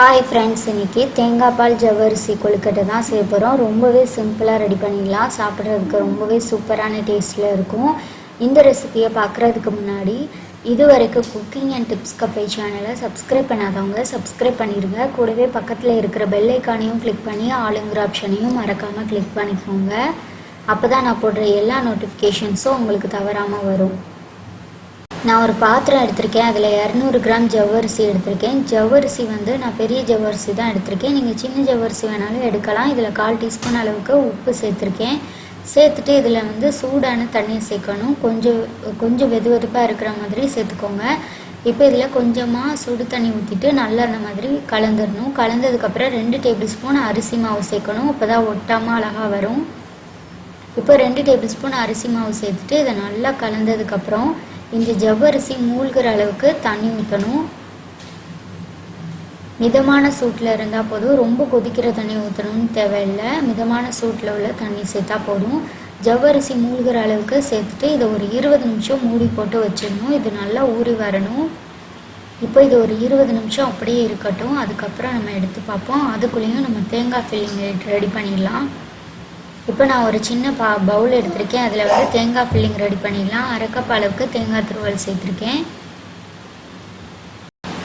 Hi friends இன்றைக்கி தேங்காய் பால் ஜவ்வரிசி கொழுக்கட்டை தான் செய்ய போகிறோம் ரொம்பவே சிம்பிளாக ரெடி பண்ணிடலாம். சாப்பிட்றதுக்கு ரொம்பவே சூப்பரான டேஸ்ட்டில் இருக்கும். இந்த ரெசிபியை பார்க்குறதுக்கு முன்னாடி இது வரைக்கும் குக்கிங் அண்ட் டிப்ஸ் கஃபே சேனலை சப்ஸ்கிரைப் பண்ணாதவங்க சப்ஸ்கிரைப் பண்ணிடுங்க கூடவே பக்கத்தில் இருக்கிற பெல் ஐக்கானையும் கிளிக் பண்ணி ஆளுங்கிற ஆப்ஷனையும் மறக்காமல் கிளிக் பண்ணிக்கோங்க. அப்போ தான் நான் போடுற எல்லா நோட்டிஃபிகேஷன்ஸும் உங்களுக்கு தவறாமல் வரும். நான் ஒரு பாத்திரம் எடுத்திருக்கேன். அதில் இரநூறு கிராம் ஜவ்வரிசி எடுத்திருக்கேன். ஜவ்வரிசி வந்து நான் பெரிய ஜவ்வரிசி தான் எடுத்திருக்கேன். நீங்கள் சின்ன ஜவ்வரிசி வேணாலும் எடுக்கலாம். இதில் கால் டீஸ்பூன் அளவுக்கு உப்பு சேர்த்துருக்கேன். சேர்த்துட்டு இதில் வந்து சூடான தண்ணியை சேர்க்கணும். கொஞ்சம் கொஞ்சம் வெது வெதுப்பாக இருக்கிற மாதிரி சேர்த்துக்கோங்க. இப்போ இதில் கொஞ்சமாக சுடு தண்ணி ஊற்றிட்டு நல்லா மாதிரி கலந்துடணும். கலந்ததுக்கப்புறம் ரெண்டு டேபிள் ஸ்பூன் அரிசி மாவு சேர்க்கணும். இப்போ தான் ஒட்டாமல் அழகாக வரும். இப்போ ரெண்டு டேபிள் ஸ்பூன் அரிசி மாவு சேர்த்துட்டு இதை நல்லா கலந்ததுக்கப்புறம் இந்த ஜவ்வரிசி மூழ்கிற அளவுக்கு தண்ணி ஊற்றணும் மிதமான சூட்டில் இருந்தால் போதும். ரொம்ப கொதிக்கிற தண்ணி ஊற்றணும்னு தேவையில்லை. மிதமான சூட்டில் உள்ள தண்ணி சேர்த்தா போதும். ஜவ்வரிசி மூழ்கிற அளவுக்கு சேர்த்துட்டு இதை ஒரு இருபது நிமிஷம் மூடி போட்டு வச்சிடணும். இது நல்லா ஊறி வரணும். இப்போ இது ஒரு இருபது நிமிஷம் அப்படியே இருக்கட்டும். அதுக்கப்புறம் நம்ம எடுத்து பார்ப்போம். அதுக்குள்ளேயும் நம்ம தேங்காய் ஃபில்லிங் ரெடி பண்ணிடலாம். இப்போ நான் ஒரு சின்ன பா பவுல் எடுத்திருக்கேன். அதில் வந்து தேங்காய் ஃபில்லிங் ரெடி பண்ணிடலாம். அரைக்கப் அளவுக்கு தேங்காய் துருவல் சேர்த்துருக்கேன்.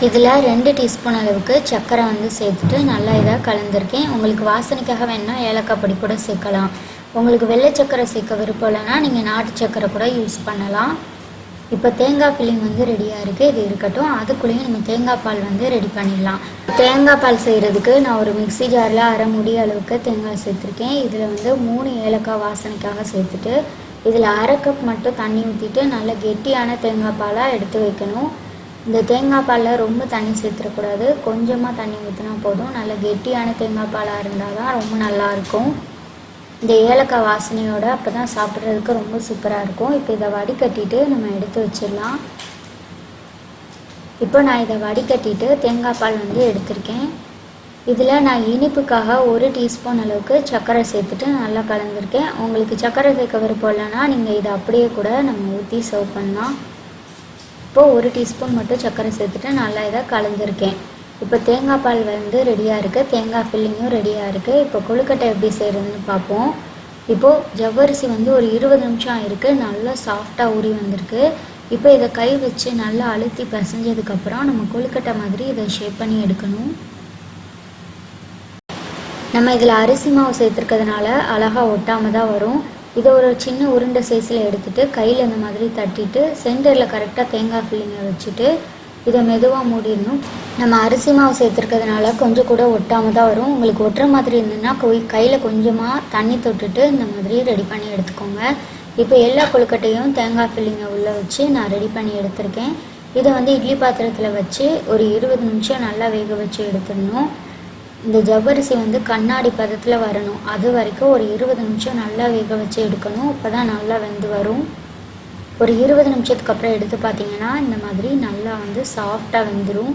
இதில் ரெண்டு டீஸ்பூன் அளவுக்கு சர்க்கரை வந்து சேர்த்துட்டு நல்லா இதாக கலந்துருக்கேன். உங்களுக்கு வாசனைக்காக வேணால் ஏலக்காய் பொடி கூட சேர்க்கலாம். உங்களுக்கு வெள்ளை சர்க்கரை சேர்க்க விருப்பம் இல்லைன்னா நீங்கள் நாட்டு சர்க்கரை கூட யூஸ் பண்ணலாம். இப்போ தேங்காய் ஃபில்லிங் வந்து ரெடியாக இருக்குது. இது இருக்கட்டும். அதுக்குள்ளேயும் நம்ம தேங்காய் பால் வந்து ரெடி பண்ணிடலாம். தேங்காய் பால் செய்கிறதுக்கு நான் ஒரு மிக்ஸி ஜாரில் அரை முடி அளவுக்கு தேங்காய் சேர்த்துருக்கேன். இதில் வந்து மூணு ஏலக்காய் வாசனைக்காக சேர்த்துட்டு இதில் அரை கப் மட்டும் தண்ணி ஊற்றிட்டு நல்ல கெட்டியான தேங்காய் பாலாக எடுத்து வைக்கணும். இந்த தேங்காய் பாலில் ரொம்ப தண்ணி சேர்த்துடக்கூடாது. கொஞ்சமாக தண்ணி ஊற்றினா போதும். நல்ல கெட்டியான தேங்காய் பாலாக இருந்தால் தான் ரொம்ப நல்லாயிருக்கும் இந்த ஏலக்காய் வாசனையோடு அப்போ தான் சாப்பிட்றதுக்கு ரொம்ப சூப்பராக இருக்கும். இப்போ இதை வடிகட்டிட்டு நம்ம எடுத்து வச்சிடலாம். இப்போ நான் இதை வடிகட்டிட்டு தேங்காய் பால் வந்து எடுத்திருக்கேன். இதில் நான் இனிப்புக்காக ஒரு டீஸ்பூன் அளவுக்கு சர்க்கரை சேர்த்துட்டு நல்லா கலந்துருக்கேன். உங்களுக்கு சர்க்கரை சேர்க்க விருப்பம் இல்லைன்னா நீங்கள் இதை அப்படியே கூட நம்ம ஊற்றி சர்வ் பண்ணலாம். இப்போது ஒரு டீஸ்பூன் மட்டும் சர்க்கரை சேர்த்துட்டு நல்லா இதை கலந்துருக்கேன். இப்போ தேங்காய் பால் வந்து ரெடியாக இருக்குது தேங்காய் ஃபில்லிங்கும் ரெடியாக இருக்குது இப்போ கொழுக்கட்டை எப்படி செய்கிறதுன்னு பார்ப்போம். இப்போது ஜவ்வரிசி வந்து ஒரு இருபது நிமிஷம் ஆயிருக்கு. நல்லா சாஃப்டாக ஊறி வந்திருக்கு. இப்போ இதை கை வச்சு நல்லா அழுத்தி பிசைஞ்சதுக்கப்புறம் நம்ம கொழுக்கட்டை மாதிரி இதை ஷேப் பண்ணி எடுக்கணும். நம்ம இதில் அரிசி மாவு சேர்த்துருக்கிறதுனால அழகாக ஒட்டாமல் தான் வரும். இதை ஒரு சின்ன உருண்டை சைஸில் எடுத்துகிட்டு கையில் இந்த மாதிரி தட்டிட்டு சென்டரில் கரெக்டாக தேங்காய் ஃபில்லிங்கை வச்சுட்டு இதை மெதுவாக மூடிடணும். நம்ம அரிசி மாவு சேர்த்துருக்கிறதுனால கொஞ்சம் கூட ஒட்டாமல் தான் வரும். உங்களுக்கு ஒட்டுற மாதிரி இருந்ததுன்னா கொய் கையில் கொஞ்சமாக தண்ணி தொட்டுட்டு இந்த மாதிரி ரெடி பண்ணி எடுத்துக்கோங்க. இப்போ எல்லா கொழுக்கட்டையும் தேங்காய் ஃபில்லிங்கை உள்ளே வச்சு நான் ரெடி பண்ணி எடுத்திருக்கேன். இதை வந்து இட்லி பாத்திரத்தில் வச்சு ஒரு இருபது நிமிஷம் நல்லா வேக வச்சு எடுத்துடணும். இந்த ஜவ்வரிசி வந்து கண்ணாடி பதத்தில் வரணும். அது வரைக்கும் ஒரு இருபது நிமிஷம் நல்லா வேக வச்சு எடுக்கணும். இப்போ தான் நல்லா வெந்து வரும். ஒரு இருபது நிமிஷத்துக்கு அப்புறம் எடுத்து பார்த்தீங்கன்னா இந்த மாதிரி நல்லா வந்து சாஃப்டாக வெந்துடும்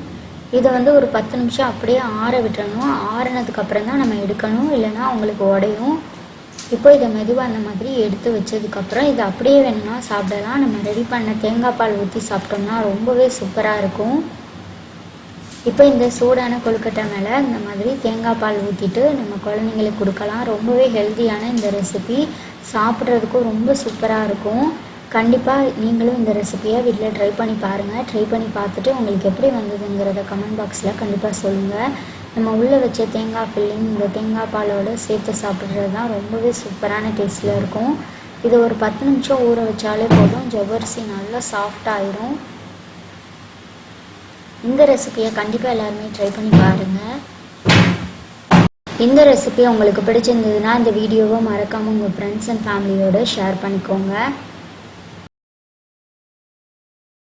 இதை வந்து ஒரு பத்து நிமிஷம் அப்படியே ஆற விட்டுறணும். ஆறினதுக்கு அப்புறம் தான் நம்ம எடுக்கணும். இல்லைன்னா அவங்களுக்கு உடையும். இப்போ இதை மெதுவாக அந்த மாதிரி எடுத்து வச்சதுக்கப்புறம் இதை அப்படியே வேணும்னா சாப்பிடலாம். நம்ம ரெடி பண்ண தேங்காய் பால் ஊற்றி சாப்பிட்டோம்னா ரொம்பவே சூப்பராக இருக்கும். இப்போ இந்த சூடான கொழுக்கட்டை மேலே இந்த மாதிரி தேங்காய் பால் ஊற்றிட்டு நம்ம குழந்தைங்களுக்கு கொடுக்கலாம். ரொம்பவே ஹெல்த்தியான இந்த ரெசிபி சாப்பிட்றதுக்கும் ரொம்ப சூப்பராக இருக்கும். கண்டிப்பாக நீங்களும் இந்த ரெசிபியை வீட்டில் ட்ரை பண்ணி பாருங்கள் ட்ரை பண்ணி பார்த்துட்டு உங்களுக்கு எப்படி வந்ததுங்கிறத கமெண்ட் பாக்ஸில் கண்டிப்பாக சொல்லுங்கள் நம்ம உள்ளே வச்ச தேங்காய் பில்லிங் இந்த தேங்காய் பாலோடு சேர்த்து சாப்பிட்றது தான் ரொம்பவே சூப்பரான டேஸ்ட்டில் இருக்கும். இது ஒரு பத்து நிமிஷம் ஊற வச்சாலே போதும். ஜவ்வரிசி நல்லா சாஃப்டாயிரும் இந்த ரெசிபியை கண்டிப்பாக எல்லாருமே ட்ரை பண்ணி பாருங்கள் இந்த ரெசிபி உங்களுக்கு பிடிச்சிருந்ததுன்னா இந்த வீடியோவை மறக்காமல் உங்கள் ஃப்ரெண்ட்ஸ் அண்ட் ஃபேமிலியோடு ஷேர் பண்ணிக்கோங்க.